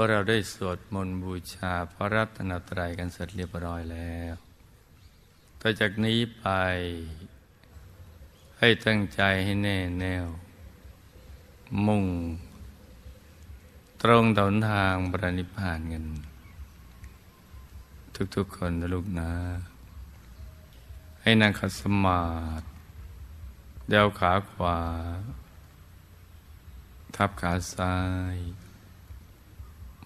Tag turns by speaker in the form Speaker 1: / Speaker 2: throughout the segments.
Speaker 1: ว่าเราได้สวดมนต์บูชาพระรัตนตรัยกันเสร็จเรียบร้อยแล้วต่อจากนี้ไป ให้ตั้งใจให้แน่แน่ว มุ่ง ตรงต่อหนทางปรินิพพานกัน ทุกๆคนนะลูกนะ ให้นั่งขัดสมาธิเดวขาขวา ทับขาซ้าย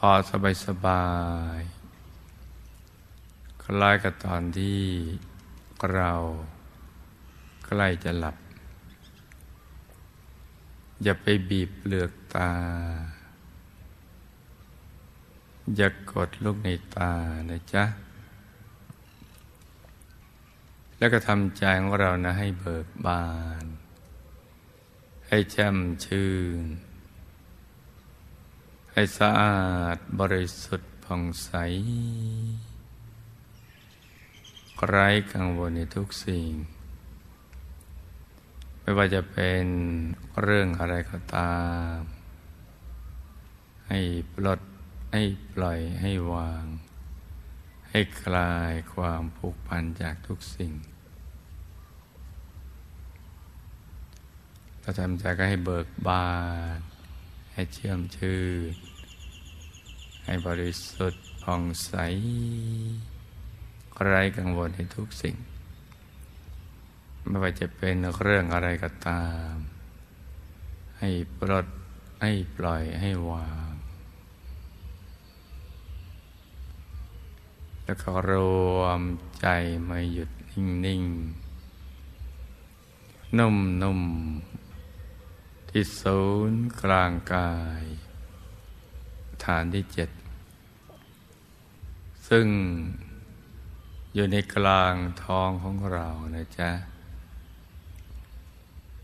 Speaker 1: พอสบายสบายคล้ายกับตอนที่เราใกล้จะหลับ อย่าไปบีบเปลือกตา อย่ากดลูกในตานะจ๊ะ แล้วก็ทำใจของเรานะให้เบิกบาน ให้แช่มชื่น ให้สะอาดบริสุทธิ์ผ่องใสไร้กังวลในทุกสิ่ง ไม่ว่าจะเป็นเรื่องอะไรก็ตาม ให้ปลดให้ปล่อยให้วาง ให้คลายความผูกพันจากทุกสิ่งเราทำใจก็ให้เบิกบาน ให้เชื่อมชื่นให้บริสุทธิ์ผ่องใสไร้กังวลในทุกสิ่ง ไม่ว่าจะเป็นเรื่องอะไรก็ตาม ให้ปลดให้ปล่อยให้วาง แล้วก็รวมใจมาหยุดนิ่ง ๆ นุ่ม ๆ ที่ศูนย์กลางกาย ฐานที่เจ็ดซึ่งอยู่ในกลางท้องของเรานะจ๊ะ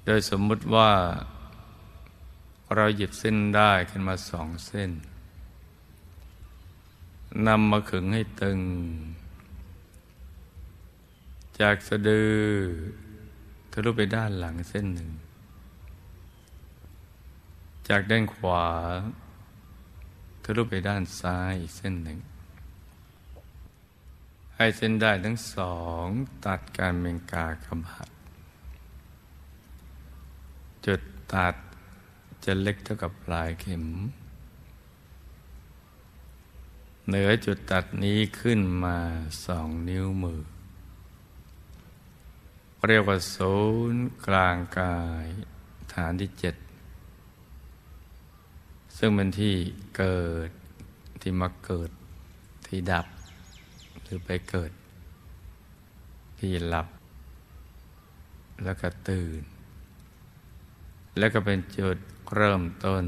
Speaker 1: โดยสมมุติว่า เราหยิบเส้นได้ขึ้นมาสองเส้นนำมาขึงให้ตึง จากสะดือทะลุไปด้านหลังเส้นหนึ่ง จากด้านขวาทะลุไปด้านซ้ายอีกเส้นหนึ่ง ให้เส้นได้ทั้งสองตัดการเมงกากบาดจุดตัดจะเล็กเท่ากับปลายเข็ม เหนือจุดตัดนี้ขึ้นมาสองนิ้วมือ เรียกว่าศูนย์กลางกายฐานที่เจ็ด ซึ่งเป็นที่เกิดที่มาเกิดที่ดับ หรือไปเกิด ที่หลับ แล้วก็ตื่น แล้วก็เป็นจุดเริ่มต้น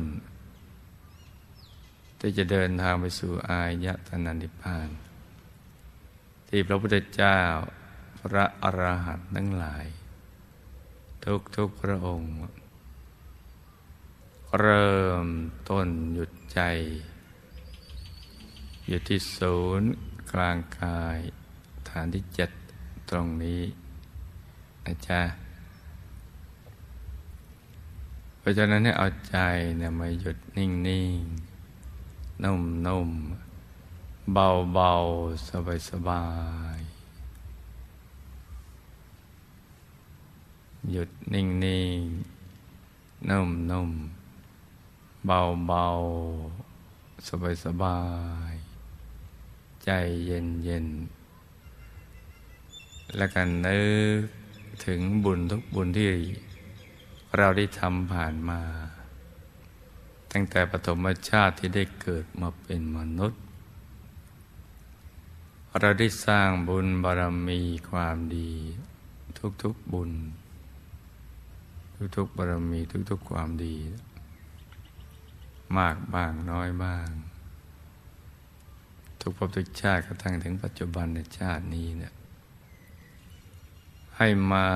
Speaker 1: ที่จะเดินทางไปสู่อายตนะนิพพาน ที่พระพุทธเจ้าพระอรหันต์ทั้งหลาย ทุกทุกพระองค์ เริ่มต้นหยุดใจ อยู่ที่ศูนย์กลางกายฐานที่เจ็ดตรงนี้นะจ๊ะเพราะฉะนั้นให้เอาใจเนี่ยมาหยุดนิ่งๆ นุ่มๆ เบาๆ สบายๆหยุดนิ่งๆนุ่มๆ เบาๆสบายๆใจเย็นๆและกันนึกถึงบุญทุกบุญที่เราได้ทำผ่านมา ตั้งแต่ปฐมชาติที่ได้เกิดมาเป็นมนุษย์ เราได้สร้างบุญบารมีความดีทุกๆบุญ ทุกๆบารมีทุกๆความดี มากบ้างน้อยบ้าง ทุกภพทุกชาติกระทั่งถึงปัจจุบันในชาตินี้เนี่ยให้มา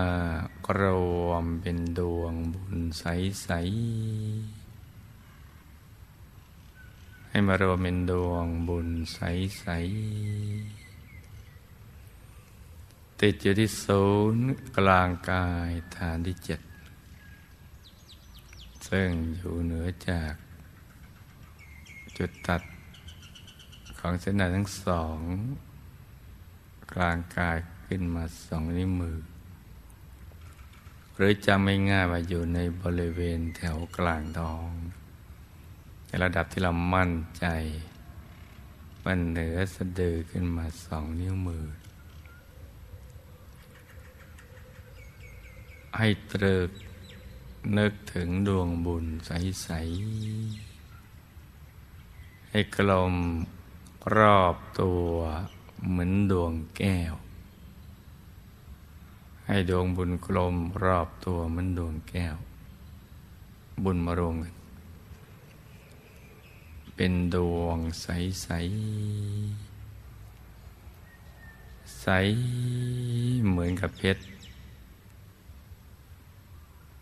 Speaker 1: รวมเป็นดวงบุญใส ๆ ให้มารวมเป็นดวงบุญใส ๆ ติดอยู่ที่ศูนย์กลางกายฐานที่เจ็ดซึ่งอยู่เหนือจาก จุดตัดของเส้นหนทั้งสอง กลางกายขึ้นมาสองนิ้วมือ หรือจำไม่ง่ายว่าอยู่ในบริเวณแถวกลางท้อง ในระดับที่เรามั่นใจ มันเหนือสะดือขึ้นมาสองนิ้วมือ ให้ตรึกนึกถึงดวงบุญใสๆ ให้กลมรอบตัวเหมือนดวงแก้ว ให้ดวงบุญกลมรอบตัวเหมือนดวงแก้ว บุญมารวมกัน เป็นดวงใสใสใสเหมือนกับเพชร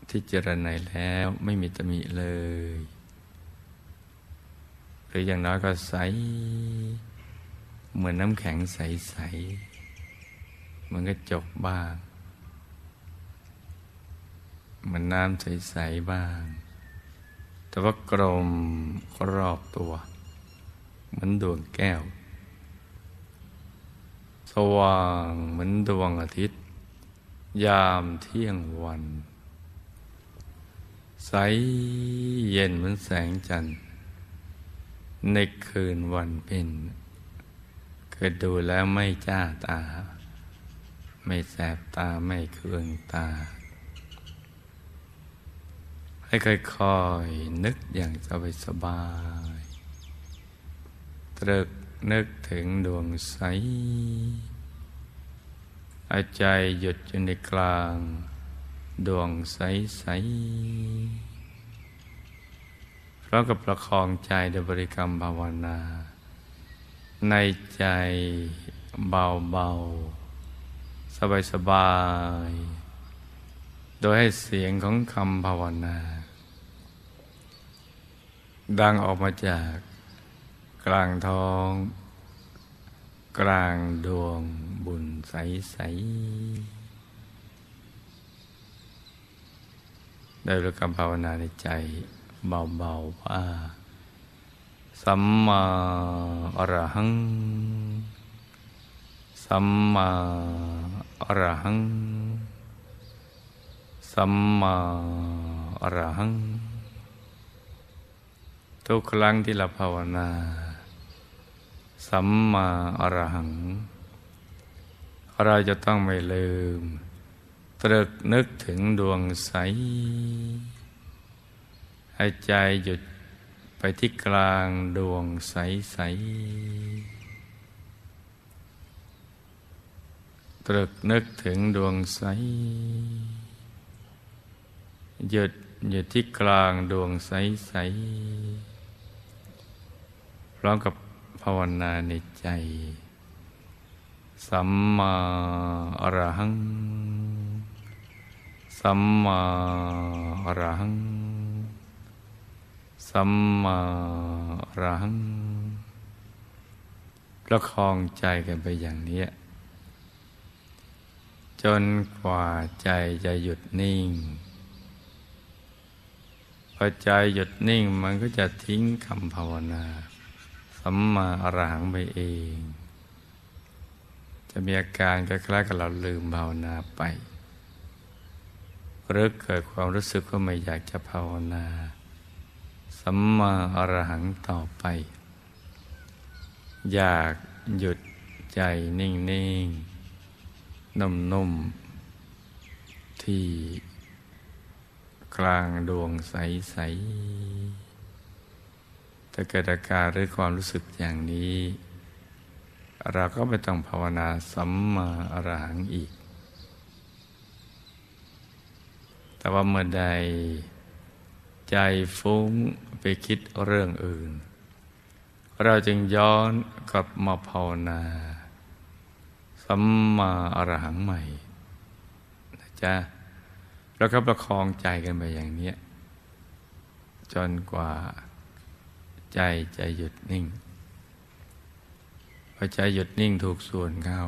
Speaker 1: ที่เจรไนแล้วไม่มีตำหนิเลย รืออย่างน้อยก็ใส เหมือนน้ำแข็งใสๆเหมือนกระจกบ้างเหมือนน้ำใสๆบ้าง แต่ว่ากลมรอบตัว เหมือนดวงแก้ว สว่างเหมือนดวงอาทิตย์ ยามเที่ยงวัน ใสเย็นเหมือนแสงจันทร์ ในคืนวันเป็นเกิดดูแล้วไม่จ้าตา ไม่แสบตาไม่เคืองตา ให้ค่อยๆนึกอย่างสบายสบายตรึกนึกถึงดวงใสหาใจหยุดอยู่ในกลาง ดวงใสใส พร้อมกับประคองใจโดยบริกรรมภาวนา ในใจเบาๆ สบายๆ โดยให้เสียงของคำภาวนา ดังออกมาจากกลางท้อง กลางดวงบุญใสๆโดยริกรรมภาวนาในใจ เบาๆว่าสัมมาอรหัง สัมมาอรหัง สัมมาอรหัง ทุกครั้งที่เราภาวนา สัมมาอรหัง เราจะต้องไม่ลืม ตรึกนึกถึงดวงใส ให้ใจหยุดไปที่กลางดวงใส ๆ ตรึกนึกถึงดวงใส หยุดหยุดที่กลางดวงใส ๆ พร้อมกับภาวนาในใจ สัมมาอรหัง สัมมาอรหัง สัมมารังประคองใจกันไปอย่างนี้ จนกว่าใจจะหยุดนิ่ง พอใจหยุดนิ่งมันก็จะทิ้งคำภาวนา สัมมาอรหังไปเอง จะมีอาการคล้ายๆกับเราลืมภาวนาไปหรือเกิดความรู้สึกว่าไม่อยากจะภาวนา สัมมาอรหังต่อไป อยากหยุดใจนิ่งๆนุ่มๆที่กลางดวงใสๆถ้าเกิดอาการหรือความรู้สึกอย่างนี้ เราก็ไม่ต้องภาวนาสัมมาอรหังอีก แต่ว่าเมื่อใดใจฟุ้ง ไปคิดเรื่องอื่น เราจึงย้อนกลับมาภาวนาสัมมาอรหังใหม่นะจ๊ะแล้วก็ประคองใจกันไปอย่างเนี้ยจนกว่าใจจะหยุดนิ่งพอใจหยุดนิ่งถูกส่วนเข้า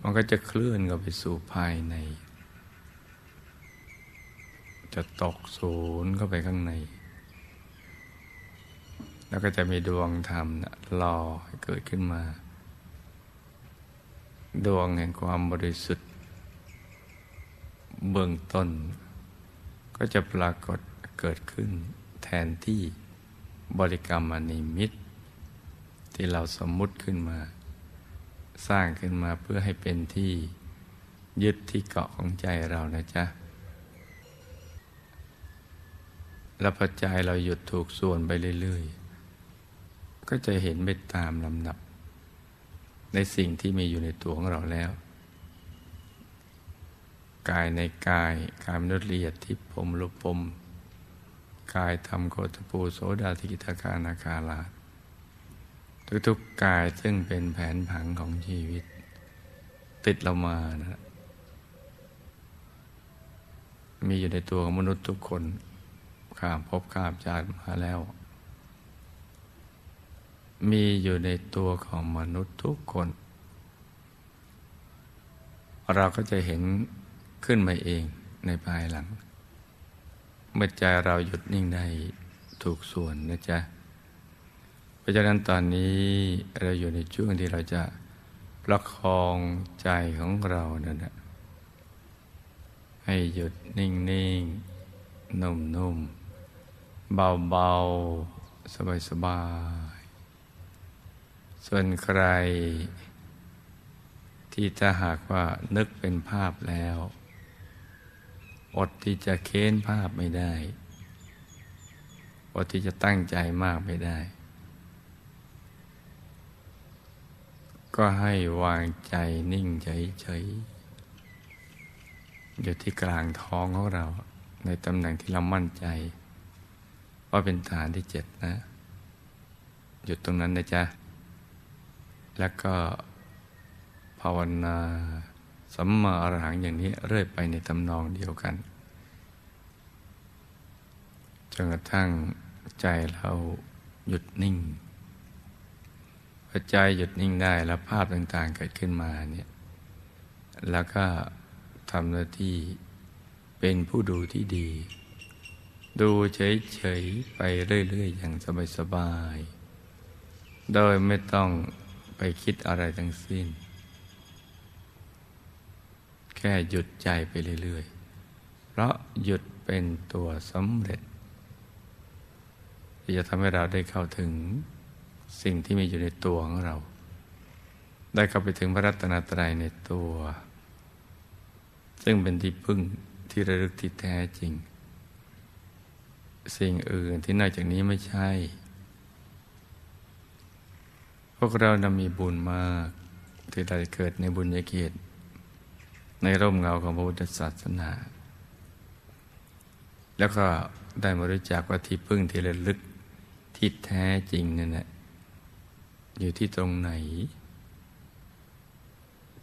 Speaker 1: มันก็จะเคลื่อนเข้าไปสู่ภายใน จะตกศูนย์เข้าไปข้างใน แล้วก็จะมีดวงธรรมนะรอให้เกิดขึ้นมา ดวงแห่งความบริสุทธิ์ เบื้องต้น ก็จะปรากฏเกิดขึ้นแทนที่บริกรรมอนิมิต ที่เราสมมุติขึ้นมา สร้างขึ้นมาเพื่อให้เป็นที่ยึดที่เกาะของใจเรานะจ๊ะ แล้วพอใจเราหยุดถูกส่วนไปเรื่อยๆ ก็จะเห็นไปตามลำดับ ในสิ่งที่มีอยู่ในตัวของเราแล้ว กายในกายกายมนุษย์ละเอียดที่ผมรูปปม กายธรรมโคตปูโสดาธิกิตาคานาคาลาทุกๆกายซึ่งเป็นแผนผังของชีวิต ติดเรามานะมีอยู่ในตัวของมนุษย์ทุกคน ข้ามภพข้ามชาติมาแล้ว มีอยู่ในตัวของมนุษย์ทุกคน เราก็จะเห็นขึ้นมาเองในภายหลัง เมื่อใจเราหยุดนิ่งได้ถูกส่วนนะจ๊ะ เพราะฉะนั้นตอนนี้เราอยู่ในช่วงที่เราจะประคองใจของเรานั่นแหละให้หยุดนิ่งนิ่งนุ่มนุ่ม เบาเบาสบายสบายส่วนใคร ที่ถ้าหากว่านึกเป็นภาพแล้ว อดที่จะเค้นภาพไม่ได้ อดที่จะตั้งใจมากไม่ได้ ก็ให้วางใจนิ่งเฉยๆอยู่ที่กลางท้องของเราในตำแหน่งที่เรามั่นใจ ว่าเป็นฐานที่เจ็ดนะหยุดตรงนั้นนะจ๊ะ แล้วก็ภาวนาสัมมาอรหังอย่างนี้เรื่อยไปในตำนองเดียวกันจนกระทั่งใจเราหยุดนิ่งพอใจหยุดนิ่งได้แล้วภาพต่างๆเกิดขึ้นมาเนี่ยแล้วก็ทำหน้าที่เป็นผู้ดูที่ดี ดูเฉยๆไปเรื่อยๆ อย่างสบายๆ โดยไม่ต้องไปคิดอะไรทั้งสิ้น แค่หยุดใจไปเรื่อยๆ เพราะหยุดเป็นตัวสำเร็จ ที่จะทำให้เราได้เข้าถึงสิ่งที่มีอยู่ในตัวของเรา ได้เข้าไปถึงพระรัตนตรัยในตัว ซึ่งเป็นที่พึ่งที่ระลึกที่แท้จริง สิ่งอื่นที่นอกจากนี้ไม่ใช่ พวกเรานำมีบุญมากที่ได้เกิดในบุญญาเกียรติในร่มเงาของพระพุทธศาสนา แล้วก็ได้มารู้จักว่าที่พึ่งที่ระลึกที่แท้จริงนั่นแหละอยู่ที่ตรงไหน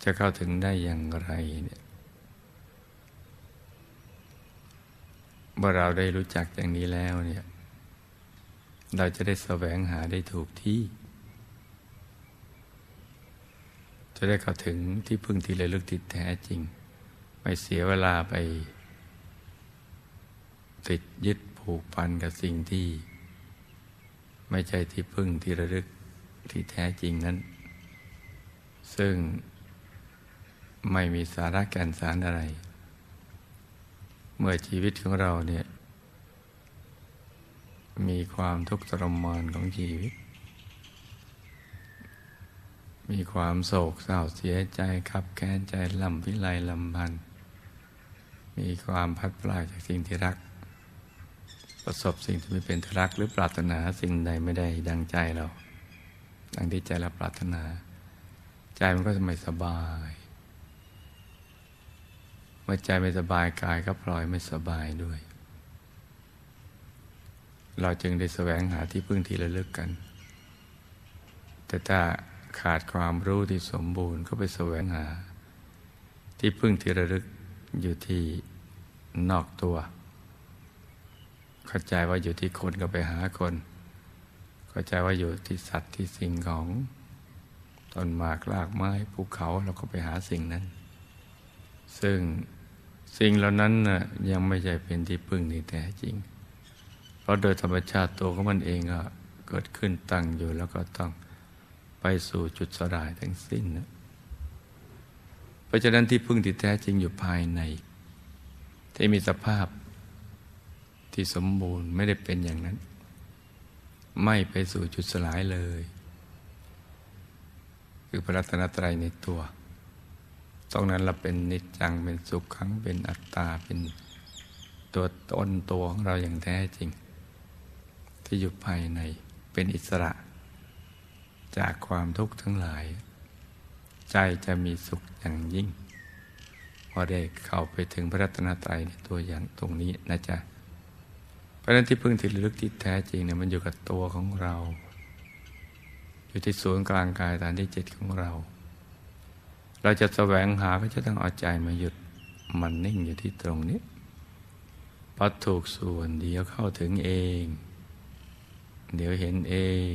Speaker 1: จะเข้าถึงได้อย่างไรเนี่ย เมื่อเราได้รู้จักอย่างนี้แล้วเนี่ย เราจะได้แสวงหาได้ถูกที่ จะได้เข้าถึงที่พึ่งที่ระลึกติดแท้จริง ไม่เสียเวลาไป ติดยึดผูกพันกับสิ่งที่ ไม่ใช่ที่พึ่งที่ระลึกที่แท้จริงนั้น ซึ่งไม่มีสาระแก่นสารอะไร เมื่อชีวิตของเราเนี่ย มีความทุกข์ทรมานของชีวิต มีความโศกเศร้าเสียใจขับแค้นใจลำพิไลลำพัน มีความพัดพลาดจากสิ่งที่รัก ประสบสิ่งที่ไม่เป็นทรัก หรือปรารถนาสิ่งใดไม่ได้ดังใจเรา ดังที่ใจเราปรารถนา ใจมันก็จะไม่สบาย มื่อใจไม่สบายกายก็ปล่อยไม่สบายด้วย เราจึงได้แสวงหาที่พึ่งที่ระลึกกัน แต่ถ้าขาดความรู้ที่สมบูรณ์ก็ไปแสวงหา ที่พึ่งที่ระลึกอยู่ที่นอกตัว เข้าใจว่าอยู่ที่คนก็ไปหาคน เข้าใจว่าอยู่ที่สัตว์ที่สิ่งของต้นหมากลากไม้ภูเขาเราก็ไปหาสิ่งนั้น ซึ่ง สิ่งเหล่านั้นน่ะยังไม่ใช่เป็นที่พึ่งที่แท้จริง เพราะโดยธรรมชาติตัวของมันเองก็เกิดขึ้นตั้งอยู่แล้วก็ต้องไปสู่จุดสลายทั้งสิ้นนะเพราะฉะนั้นที่พึ่งที่แท้จริงอยู่ภายใน ที่มีสภาพที่สมบูรณ์ไม่ได้เป็นอย่างนั้น ไม่ไปสู่จุดสลายเลย คือพระรัตนตรัยในตัว ตรงนั้นเราเป็นนิจจังเป็นสุขขังเป็นอัตตาเป็นตัวตนตัวของเราอย่างแท้จริง ที่อยู่ภายในเป็นอิสระ จากความทุกข์ทั้งหลาย ใจจะมีสุขอย่างยิ่งพอได้เข้าไปถึงพระรัตนตรัยในตัวอย่างตรงนี้นะจ๊ะเพราะฉะนั้นที่พึ่งที่ลึกที่แท้จริงเนี่ยมันอยู่กับตัวของเรา อยู่ที่ศูนย์กลางกายฐานที่เจ็ดของเรา เราจะแสวงหาก็จะต้องเอาใจมาหยุดมันนิ่งอยู่ที่ตรงนี้พอถูกส่วนเดียวเข้าถึงเอง เดี๋ยวเห็นเอง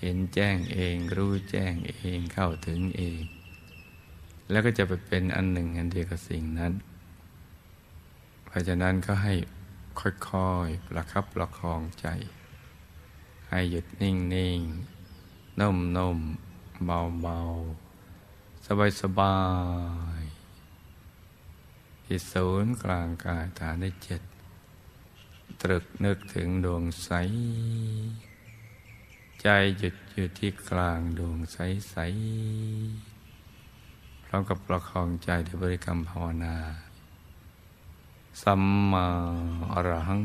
Speaker 1: เห็นแจ้งเอง รู้แจ้งเองเข้าถึงเอง แล้วก็จะไปเป็นอันหนึ่งอันเดียวกับสิ่งนั้น เพราะฉะนั้นก็ให้ค่อยๆประคับประคองใจ ให้หยุดนิ่งนิ่งนุ่มนุ่มเบาเบา สบายสบายที่ศูนย์กลางกายฐานได้เจ็ด ตรึกนึกถึงดวงใส ใจหยุดอยู่ที่กลางดวงใสใสพร้อมกับประคองใจด้วยบริกรรมภาวนา สัมมาอรหัง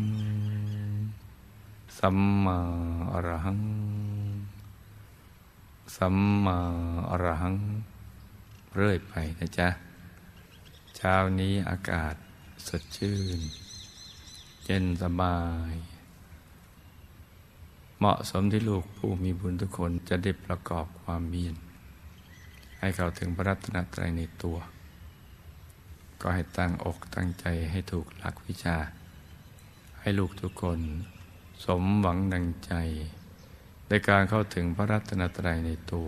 Speaker 1: สัมมาอรหัง สัมมาอรหัง เรื่อยไปนะจ๊ะ เช้านี้อากาศสดชื่น เย็นสบาย เหมาะสมที่ลูกผู้มีบุญทุกคนจะได้ประกอบความเมียนให้เข้าถึงพระรัตนตรัยในตัว ก็ให้ตั้งอกตั้งใจให้ถูกหลักวิชา ให้ลูกทุกคน สมหวังดังใจในการเข้าถึงพระรัตนตรัยในตัว